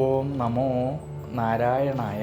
ഓം നമോ നാരായണായ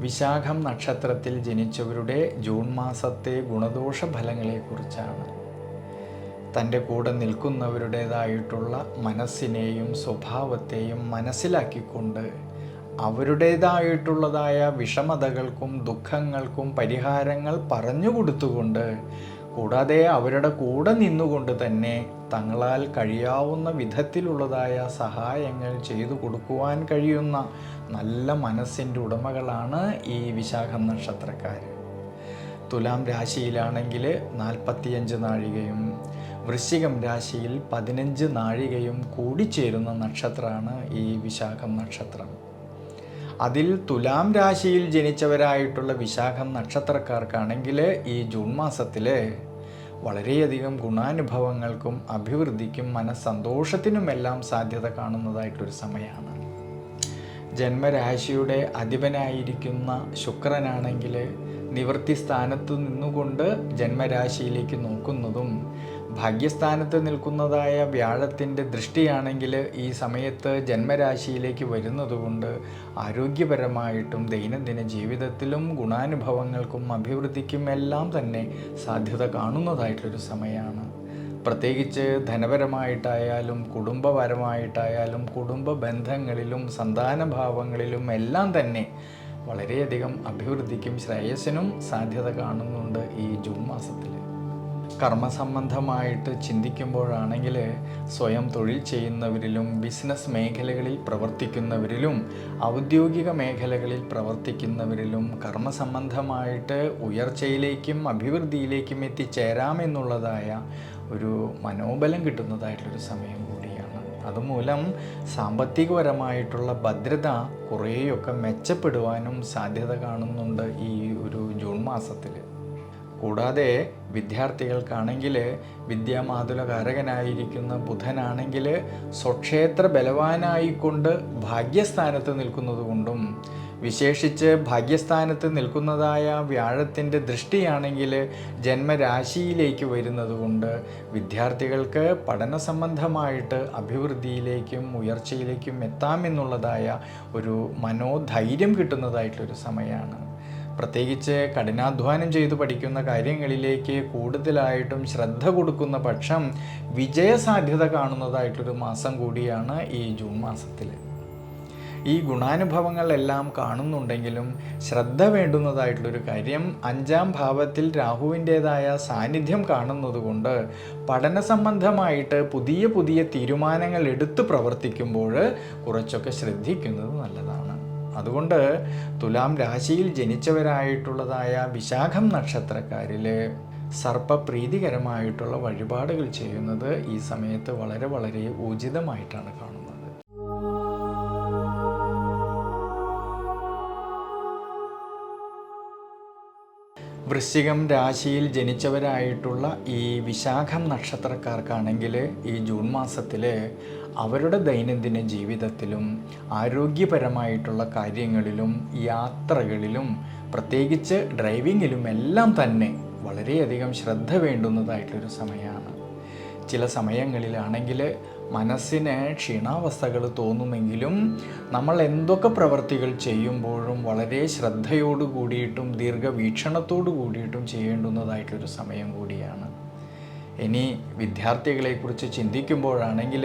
വിശാഖം നക്ഷത്രത്തിൽ ജനിച്ചവരുടെ ജൂൺ മാസത്തെ ഗുണദോഷ ഫലങ്ങളെക്കുറിച്ചാണ് തന്റെ കൂടെ നിൽക്കുന്നവരുടേതായിട്ടുള്ള മനസ്സിനെയും സ്വഭാവത്തെയും മനസ്സിലാക്കിക്കൊണ്ട് അവരുടേതായിട്ടുള്ളതായ വിഷമതകൾക്കും ദുഃഖങ്ങൾക്കും പരിഹാരങ്ങൾ പറഞ്ഞു കൊടുത്തുകൊണ്ട് കൂടാതെ അവരുടെ കൂടെ നിന്നുകൊണ്ട് തന്നെ തങ്ങളാൽ കഴിയാവുന്ന വിധത്തിലുള്ളതായ സഹായങ്ങൾ ചെയ്തു കൊടുക്കുവാൻ കഴിയുന്ന നല്ല മനസ്സിന്റെ ഉടമകളാണ് ഈ വിശാഖം നക്ഷത്രക്കാർ. തുലാം രാശിയിലാണെങ്കിൽ നാൽപ്പത്തിയഞ്ച് നാഴികയും വൃശ്ചികം രാശിയിൽ പതിനഞ്ച് നാഴികയും കൂടിച്ചേരുന്ന നക്ഷത്രമാണ് ഈ വിശാഖം നക്ഷത്രം. അതിൽ തുലാം രാശിയിൽ ജനിച്ചവരായിട്ടുള്ള വിശാഖം നക്ഷത്രക്കാർക്കാണെങ്കിൽ ഈ ജൂൺ മാസത്തിൽ വളരെയധികം ഗുണാനുഭവങ്ങൾക്കും അഭിവൃദ്ധിക്കും മനസ്സന്തോഷത്തിനുമെല്ലാം സാധ്യത കാണുന്നതായിട്ടൊരു സമയമാണ് ജന്മരാശിയുടെ അധിപനായിരിക്കുന്ന ശുക്രനാണെങ്കിൽ നിവൃത്തി സ്ഥാനത്ത് നിന്നുകൊണ്ട് ജന്മരാശിയിലേക്ക് നോക്കുന്നതും ഭാഗ്യസ്ഥാനത്ത് നിൽക്കുന്നതായ വ്യാഴത്തിന്റെ ദൃഷ്ടിയാണെങ്കിൽ ഈ സമയത്ത് ജന്മരാശിയിലേക്ക് വരുന്നതുകൊണ്ട് ആരോഗ്യപരമായിട്ടും ദൈനംദിന ജീവിതത്തിലും ഗുണാനുഭവങ്ങൾക്കും അഭിവൃദ്ധിക്കും എല്ലാം തന്നെ സാധ്യത കാണുന്നതായിട്ടൊരു സമയമാണ്. പ്രത്യേകിച്ച് ധനപരമായിട്ടായാലും കുടുംബപരമായിട്ടായാലും കുടുംബ ബന്ധങ്ങളിലും സന്താനഭാവങ്ങളിലും എല്ലാം തന്നെ വളരെയധികം അഭിവൃദ്ധിക്കും ശ്രേയസ്സിനും സാധ്യത കാണുന്നുണ്ട് ഈ ജൂൺ മാസത്തിൽ കർമ്മസംബന്ധമായിട്ട് ചിന്തിക്കുമ്പോഴാണെങ്കിൽ സ്വയം തൊഴിൽ ചെയ്യുന്നവരിലും ബിസിനസ് മേഖലകളിൽ പ്രവർത്തിക്കുന്നവരിലും ഔദ്യോഗിക മേഖലകളിൽ പ്രവർത്തിക്കുന്നവരിലും കർമ്മസംബന്ധമായിട്ട് ഉയർച്ചയിലേക്കും അഭിവൃദ്ധിയിലേക്കും എത്തിച്ചേരാമെന്നുള്ളതായ ഒരു മനോബലം കിട്ടുന്നതായിട്ടുള്ളൊരു സമയം അതുമൂലം സാമ്പത്തികപരമായിട്ടുള്ള ഭദ്രത കുറേയൊക്കെ മെച്ചപ്പെടുവാനും സാധ്യത കാണുന്നുണ്ട് ഈ ഒരു ജൂൺ മാസത്തിൽ. കൂടാതെ വിദ്യാർത്ഥികൾക്കാണെങ്കിൽ വിദ്യാമാതുലകാരകനായിരിക്കുന്ന ബുധനാണെങ്കിൽ സ്വക്ഷേത്ര ബലവാനായിക്കൊണ്ട് ഭാഗ്യസ്ഥാനത്ത് നിൽക്കുന്നത് കൊണ്ടും വിശേഷിച്ച് ഭാഗ്യസ്ഥാനത്ത് നിൽക്കുന്നതായ വ്യാഴത്തിന്റെ ദൃഷ്ടിയാണെങ്കിൽ ജന്മരാശിയിലേക്ക് വരുന്നതുകൊണ്ട് വിദ്യാർത്ഥികൾക്ക് പഠന സംബന്ധമായിട്ട് അഭിവൃദ്ധിയിലേക്കും ഉയർച്ചയിലേക്കും എത്താമെന്നുള്ളതായ ഒരു മനോധൈര്യം കിട്ടുന്നതായിട്ടൊരു സമയമാണ്. പ്രത്യേകിച്ച് കഠിനാധ്വാനം ചെയ്ത് പഠിക്കുന്ന കാര്യങ്ങളിലേക്ക് കൂടുതലായിട്ടും ശ്രദ്ധ കൊടുക്കുന്ന പക്ഷം വിജയസാധ്യത കാണുന്നതായിട്ടൊരു മാസം കൂടിയാണ് ഈ ജൂൺ മാസത്തിൽ ഈ ഗുണാനുഭവങ്ങളെല്ലാം കാണുന്നുണ്ടെങ്കിലും ശ്രദ്ധ വേണ്ടുന്നതായിട്ടുള്ളൊരു കാര്യം അഞ്ചാം ഭാവത്തിൽ രാഹുവിന്റേതായ സാന്നിധ്യം കാണുന്നതുകൊണ്ട് പഠന സംബന്ധമായിട്ട് പുതിയ പുതിയ തീരുമാനങ്ങൾ എടുത്ത് പ്രവർത്തിക്കുമ്പോൾ കുറച്ചൊക്കെ ശ്രദ്ധിക്കുന്നത് നല്ലതാണ്. അതുകൊണ്ട് തുലാം രാശിയിൽ ജനിച്ചവരായിട്ടുള്ളതായ വിശാഖം നക്ഷത്രക്കാരിൽ സർപ്പപ്രീതികരമായിട്ടുള്ള വഴിപാടുകൾ ചെയ്യുന്നത് ഈ സമയത്ത് വളരെ വളരെ ഉചിതമായിട്ടാണ് കാണുന്നത്. വൃശ്ചികം രാശിയിൽ ജനിച്ചവരായിട്ടുള്ള ഈ വിശാഖം നക്ഷത്രക്കാർക്കാണെങ്കിൽ ഈ ജൂൺ മാസത്തിൽ അവരുടെ ദൈനംദിന ജീവിതത്തിലും ആരോഗ്യപരമായിട്ടുള്ള കാര്യങ്ങളിലും യാത്രകളിലും പ്രത്യേകിച്ച് ഡ്രൈവിങ്ങിലും എല്ലാം തന്നെ വളരെയധികം ശ്രദ്ധ വേണ്ടുന്നതായിട്ടൊരു സമയമാണ്. ചില സമയങ്ങളിലാണെങ്കിൽ മനസ്സിന് ക്ഷീണാവസ്ഥകൾ തോന്നുമെങ്കിലും നമ്മൾ എന്തൊക്കെ പ്രവൃത്തികൾ ചെയ്യുമ്പോഴും വളരെ ശ്രദ്ധയോടു കൂടിയിട്ടും ദീർഘവീക്ഷണത്തോടു കൂടിയിട്ടും ചെയ്യേണ്ടുന്നതായിട്ടൊരു സമയം കൂടിയാണ്. ഇനി വിദ്യാർത്ഥികളെക്കുറിച്ച് ചിന്തിക്കുമ്പോഴാണെങ്കിൽ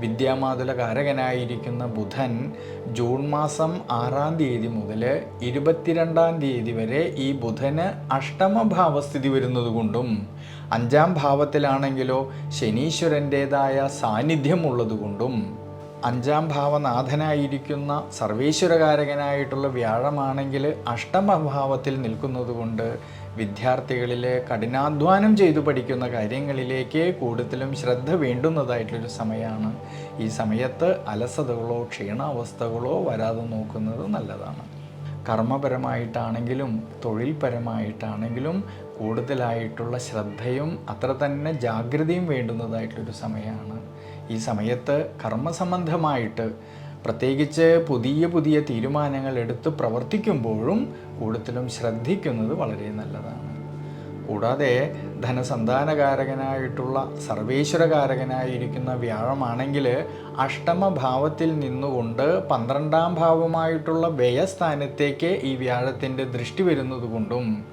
വിദ്യാമാതുലകാരകനായിരിക്കുന്ന ബുധൻ ജൂൺ മാസം ആറാം തീയതി മുതൽ ഇരുപത്തിരണ്ടാം തീയതി വരെ ഈ ബുധന് അഷ്ടമഭാവസ്ഥിതി വരുന്നതുകൊണ്ടും അഞ്ചാം ഭാവത്തിലാണെങ്കിലോ ശനീശ്വരന്റേതായ സാന്നിധ്യം ഉള്ളതുകൊണ്ടും അഞ്ചാം ഭാവനാഥനായിരിക്കുന്ന സർവീശ്വരകാരകനായിട്ടുള്ള വ്യാഴമാണെങ്കിൽ അഷ്ടമഭാവത്തിൽ നിൽക്കുന്നതുകൊണ്ട് വിദ്യാർത്ഥികളിൽ കഠിനാധ്വാനം ചെയ്തു പഠിക്കുന്ന കാര്യങ്ങളിലേക്ക് കൂടുതലും ശ്രദ്ധ വേണ്ടുന്നതായിട്ടുള്ളൊരു സമയമാണ്. ഈ സമയത്ത് അലസതകളോ ക്ഷീണാവസ്ഥകളോ വരാതെ നോക്കുന്നത് നല്ലതാണ്. കർമ്മപരമായിട്ടാണെങ്കിലും തൊഴിൽപരമായിട്ടാണെങ്കിലും കൂടുതലായിട്ടുള്ള ശ്രദ്ധയും അത്ര തന്നെ ജാഗ്രതയും വേണ്ടുന്നതായിട്ടുള്ളൊരു സമയമാണ്. ഈ സമയത്ത് കർമ്മസംബന്ധമായിട്ട് പ്രത്യേകിച്ച് പുതിയ പുതിയ തീരുമാനങ്ങൾ എടുത്ത് പ്രവർത്തിക്കുമ്പോഴും കൂടുതലും ശ്രദ്ധിക്കുന്നത് വളരെ നല്ലതാണ്. കൂടാതെ ധനസന്താനകാരകനായിട്ടുള്ള സർവേശ്വരകാരകനായിരിക്കുന്ന വ്യാഴമാണെങ്കിൽ അഷ്ടമഭാവത്തിൽ നിന്നുകൊണ്ട് പന്ത്രണ്ടാം ഭാവമായിട്ടുള്ള വ്യയസ്ഥാനത്തേക്ക് ഈ വ്യാഴത്തിന്റെ ദൃഷ്ടി വരുന്നത് കൊണ്ടും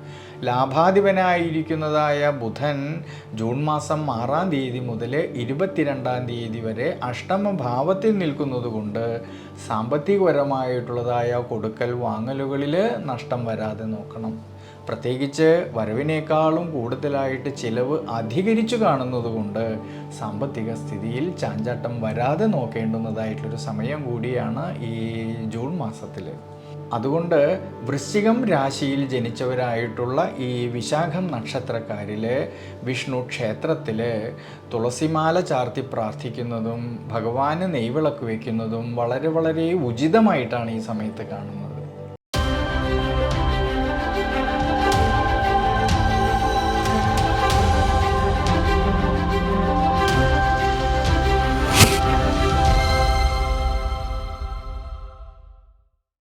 ലാഭാധിപനായിരിക്കുന്നതായ ബുധൻ ജൂൺ മാസം ആറാം തീയതി മുതൽ ഇരുപത്തിരണ്ടാം തീയതി വരെ അഷ്ടമ ഭാവത്തിൽ നിൽക്കുന്നതുകൊണ്ട് സാമ്പത്തികപരമായിട്ടുള്ളതായ കൊടുക്കൽ വാങ്ങലുകളിൽ നഷ്ടം വരാതെ നോക്കണം. പ്രത്യേകിച്ച് വരവിനേക്കാളും കൂടുതലായിട്ട് ചിലവ് അധികരിച്ചു കാണുന്നതുകൊണ്ട് സാമ്പത്തിക സ്ഥിതിയിൽ ചാഞ്ചാട്ടം വരാതെ നോക്കേണ്ടുന്നതായിട്ടുള്ളൊരു സമയം കൂടിയാണ് ഈ ജൂൺ മാസത്തിൽ അതുകൊണ്ട് വൃശ്ചികം രാശിയിൽ ജനിച്ചവരായിട്ടുള്ള ഈ വിശാഖം നക്ഷത്രക്കാരിൽ വിഷ്ണു ക്ഷേത്രത്തിൽ തുളസിമാല ചാർത്തി പ്രാർത്ഥിക്കുന്നതും ഭഗവാന് നെയ്വിളക്ക് വയ്ക്കുന്നതും വളരെ വളരെ ഉചിതമായിട്ടാണ് ഈ സമയത്ത് കാണുന്നത്.